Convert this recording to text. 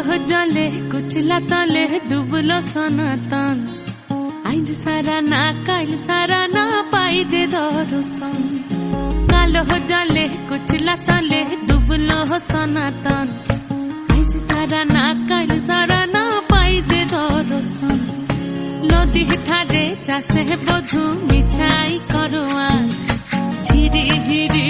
জলে কুচলা তলে ডুবলো সনাতন আইজ সারা না কাল সারা না পাই যে দর্শন কালো জলে কুচলা তলে ডুবলো সনাতন আইজ সারা না কাল সারা না পাই যে দর্শন নদী ধারে চাষে বধু মিছাই করোয়া ঝিরি ঝিরি